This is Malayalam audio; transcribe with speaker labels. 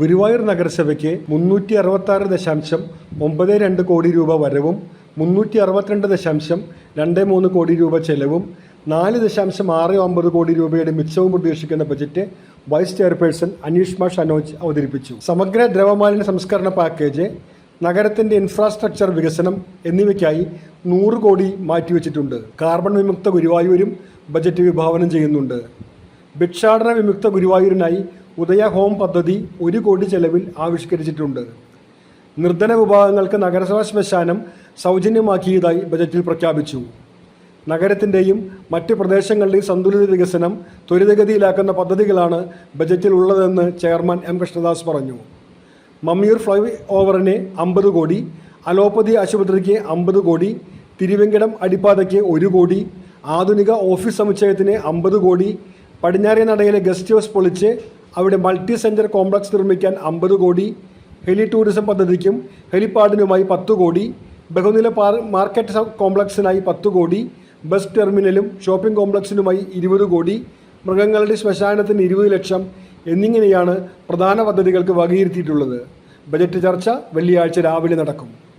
Speaker 1: ഗുരുവായൂർ നഗരസഭയ്ക്ക് മുന്നൂറ്റി അറുപത്തി ആറ് ദശാംശം ഒമ്പത് രണ്ട് കോടി രൂപ വരവും മുന്നൂറ്റി അറുപത്തിരണ്ട് ദശാംശം രണ്ട് മൂന്ന് കോടി രൂപ ചെലവും നാല് ദശാംശം ആറ് ഒമ്പത് കോടി രൂപയുടെ മിച്ചവും പ്രതീക്ഷിക്കുന്ന budget vice chairperson Aneeshma Shanoj അവതരിപ്പിച്ചു. സമഗ്ര ദ്രവമാലിന്യ സംസ്കരണ പാക്കേജ് നഗരത്തിന്റെ ഇൻഫ്രാസ്ട്രക്ചർ വികസനം എന്നിവയ്ക്കായി നൂറ് കോടി മാറ്റിവെച്ചിട്ടുണ്ട്. കാർബൺ വിമുക്ത ഗുരുവായൂരും ബജറ്റ് വിഭാവനം ചെയ്യുന്നുണ്ട്. ഭിക്ഷാടന വിമുക്ത ഗുരുവായൂരിനായി ഉദയ ഹോം പദ്ധതി ഒരു കോടി ചെലവിൽ ആവിഷ്കരിച്ചിട്ടുണ്ട്. നിർധന വിഭാഗങ്ങൾക്ക് നഗരസഭാ ശ്മശാനം സൗജന്യമാക്കിയതായി ബജറ്റിൽ പ്രഖ്യാപിച്ചു. നഗരത്തിന്റെയും മറ്റ് പ്രദേശങ്ങളുടെയും സന്തുലിത വികസനം ത്വരിതഗതിയിലാക്കുന്ന പദ്ധതികളാണ് ബജറ്റിൽ ഉള്ളതെന്ന് ചെയർമാൻ എം കൃഷ്ണദാസ് പറഞ്ഞു. മമ്മിയൂർ ഫ്ലൈ ഓവറിന് അമ്പത് കോടി അലോപ്പതി ആശുപത്രിക്ക് അമ്പത് കോടി തിരുവെങ്കടം അടിപ്പാതയ്ക്ക് ഒരു കോടി ആധുനിക ഓഫീസ് സമുച്ചയത്തിന് അമ്പത് കോടി പടിഞ്ഞാറേ നടയിലെ ഗസ്റ്റ് ഹൗസ് പൊളിച്ച് അവിടെ മൾട്ടി സെന്റർ കോംപ്ലക്സ് നിർമ്മിക്കാൻ അമ്പത് കോടി ഹെലി ടൂറിസം പദ്ധതിക്കും ഹെലിപ്പാഡിനുമായി പത്ത് കോടി ബഹുനില മാർക്കറ്റ് കോംപ്ലക്സിനായി പത്ത് കോടി ബസ് ടെർമിനലും ഷോപ്പിംഗ് കോംപ്ലക്സിനുമായി ഇരുപത് കോടി മൃഗങ്ങളുടെ ശ്മശാനത്തിന് ഇരുപത് ലക്ഷം എന്നിങ്ങനെയാണ് പ്രധാന പദ്ധതികൾക്ക് വകയിരുത്തിയിട്ടുള്ളത്. ബജറ്റ് ചർച്ച വെള്ളിയാഴ്ച രാവിലെ നടക്കും.